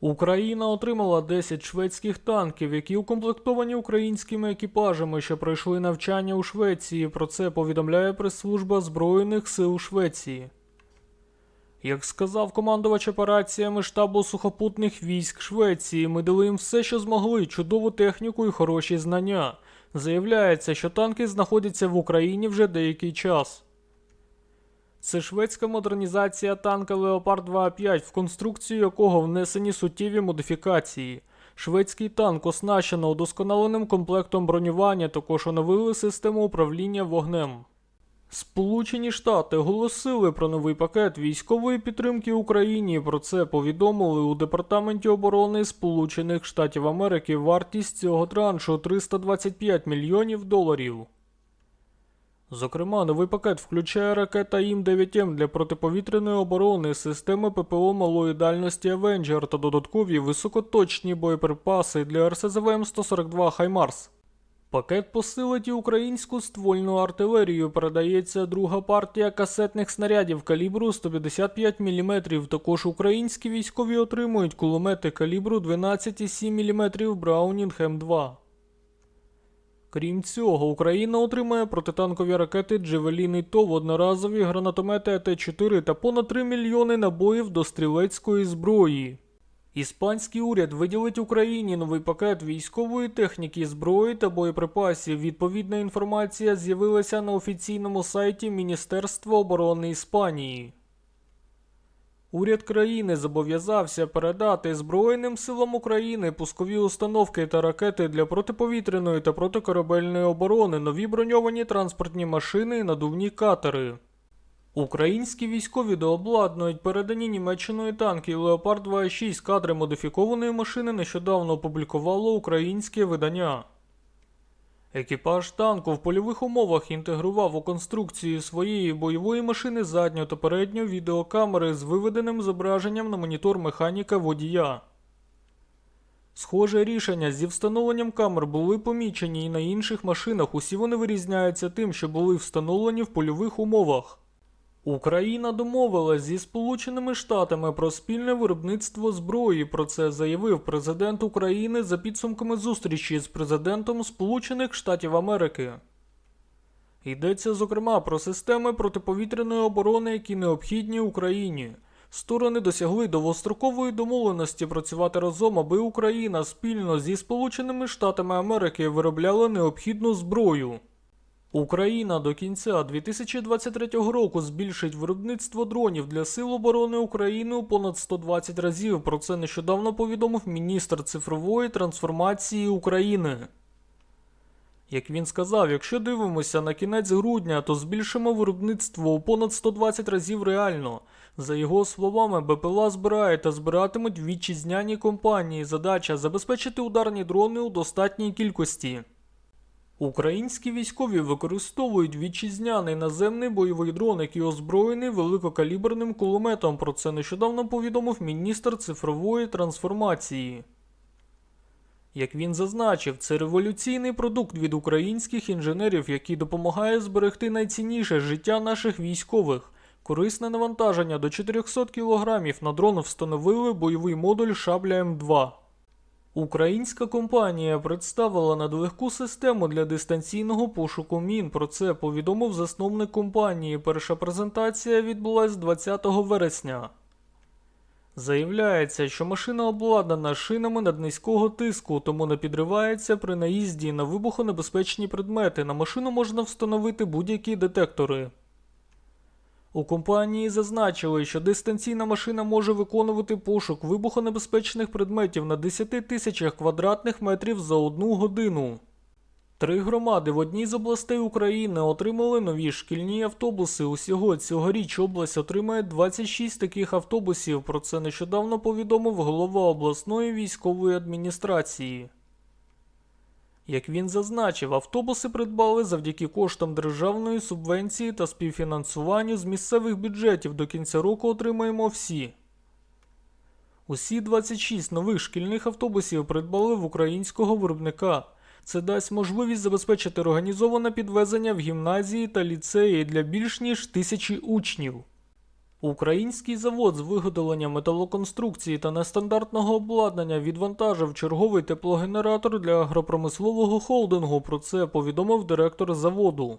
Україна отримала 10 шведських танків, які укомплектовані українськими екіпажами, що пройшли навчання у Швеції. Про це повідомляє прес-служба Збройних сил Швеції. Як сказав командувач операціями штабу сухопутних військ Швеції, ми дали їм все, що змогли, чудову техніку і хороші знання. Заявляється, що танки знаходяться в Україні вже деякий час. Це шведська модернізація танка Leopard 2A5, в конструкцію якого внесені суттєві модифікації. Шведський танк оснащено удосконаленим комплектом бронювання, також оновили систему управління вогнем. Сполучені Штати оголосили про новий пакет військової підтримки Україні. Про це повідомили у Департаменті оборони Сполучених Штатів Америки. Вартість цього траншу 325 мільйонів доларів. Зокрема, новий пакет включає ракета ІМ-9М для протиповітряної оборони, системи ППО малої дальності Avenger та додаткові високоточні боєприпаси для РСЗВ М142 Хаймарс. Пакет посилить і українську ствольну артилерію. Передається друга партія касетних снарядів калібру 155 мм. Також українські військові отримують кулемети калібру 12,7 мм Браунінг М2. Крім цього, Україна отримає протитанкові ракети Джевеліни ТОВ, одноразові гранатомети АТ-4 та понад 3 мільйони набоїв до стрілецької зброї. Іспанський уряд виділить Україні новий пакет військової техніки, зброї та боєприпасів. Відповідна інформація з'явилася на офіційному сайті Міністерства оборони Іспанії. Уряд країни зобов'язався передати Збройним силам України пускові установки та ракети для протиповітряної та протикорабельної оборони, нові броньовані транспортні машини і надувні катери. Українські військові дообладнують передані Німеччиною танки Leopard 2.6 кадри модифікованої машини нещодавно опублікувало українське видання. Екіпаж танку в польових умовах інтегрував у конструкцію своєї бойової машини задню та передню відеокамери з виведеним зображенням на монітор механіка водія. Схоже рішення зі встановленням камер були помічені і на інших машинах. Усі вони вирізняються тим, що були встановлені в польових умовах. Україна домовилась зі Сполученими Штатами про спільне виробництво зброї. Про це заявив президент України за підсумками зустрічі з президентом Сполучених Штатів Америки. Йдеться зокрема про системи протиповітряної оборони, які необхідні Україні. Сторони досягли довгострокової домовленості працювати разом, аби Україна спільно зі Сполученими Штатами Америки виробляла необхідну зброю. Україна до кінця 2023 року збільшить виробництво дронів для Сил оборони України у понад 120 разів. Про це нещодавно повідомив міністр цифрової трансформації України. Як він сказав, якщо дивимося на кінець грудня, то збільшимо виробництво у понад 120 разів реально. За його словами, БПЛА збирає та збиратимуть вітчизняні компанії. Задача забезпечити ударні дрони у достатній кількості. Українські військові використовують вітчизняний наземний бойовий дрон, який озброєний великокаліберним кулеметом. Про це нещодавно повідомив міністр цифрової трансформації. Як він зазначив, це революційний продукт від українських інженерів, який допомагає зберегти найцінніше життя наших військових. Корисне навантаження до 400 кг на дрон встановили бойовий модуль Шабля М2. Українська компанія представила надлегку систему для дистанційного пошуку мін. Про це повідомив засновник компанії. Перша презентація відбулась 20 вересня. Заявляється, що машина обладнана шинами наднизького тиску, тому не підривається при наїзді на вибухонебезпечні предмети. На машину можна встановити будь-які детектори. У компанії зазначили, що дистанційна машина може виконувати пошук вибухонебезпечних предметів на 10 тисячах квадратних метрів за одну годину. Три громади в одній з областей України отримали нові шкільні автобуси. Усього цьогоріч область отримає 26 таких автобусів. Про це нещодавно повідомив голова обласної військової адміністрації. Як він зазначив, автобуси придбали завдяки коштам державної субвенції та співфінансуванню з місцевих бюджетів до кінця року отримаємо всі. Усі 26 нових шкільних автобусів придбали в українського виробника. Це дасть можливість забезпечити організоване підвезення в гімназії та ліцеї для більш ніж тисячі учнів. Український завод з виготовлення металоконструкції та нестандартного обладнання відвантажив черговий теплогенератор для агропромислового холдингу. Про це повідомив директор заводу.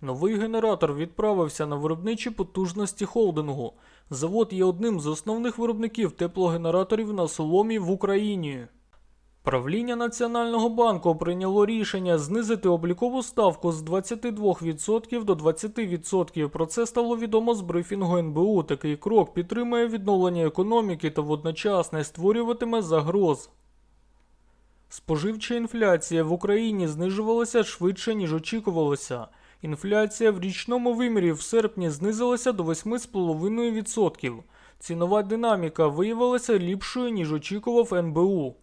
Новий генератор відправився на виробничі потужності холдингу. Завод є одним з основних виробників теплогенераторів на соломі в Україні. Правління Національного банку прийняло рішення знизити облікову ставку з 22% до 20%. Про це стало відомо з брифінгу НБУ. Такий крок підтримує відновлення економіки та водночас не створюватиме загроз. Споживча інфляція в Україні знижувалася швидше, ніж очікувалося. Інфляція в річному вимірі в серпні знизилася до 8,5%. Цінова динаміка виявилася ліпшою, ніж очікував НБУ.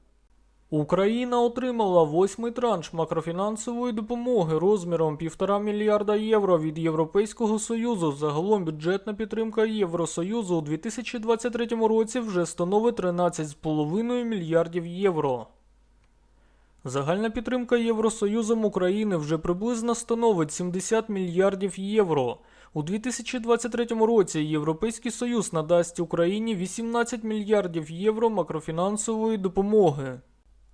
Україна отримала восьмий транш макрофінансової допомоги розміром 1,5 мільярда євро від Європейського Союзу. Загалом бюджетна підтримка Євросоюзу у 2023 році вже становить 13,5 мільярдів євро. Загальна підтримка Євросоюзом України вже приблизно становить 70 мільярдів євро. У 2023 році Європейський Союз надасть Україні 18 мільярдів євро макрофінансової допомоги.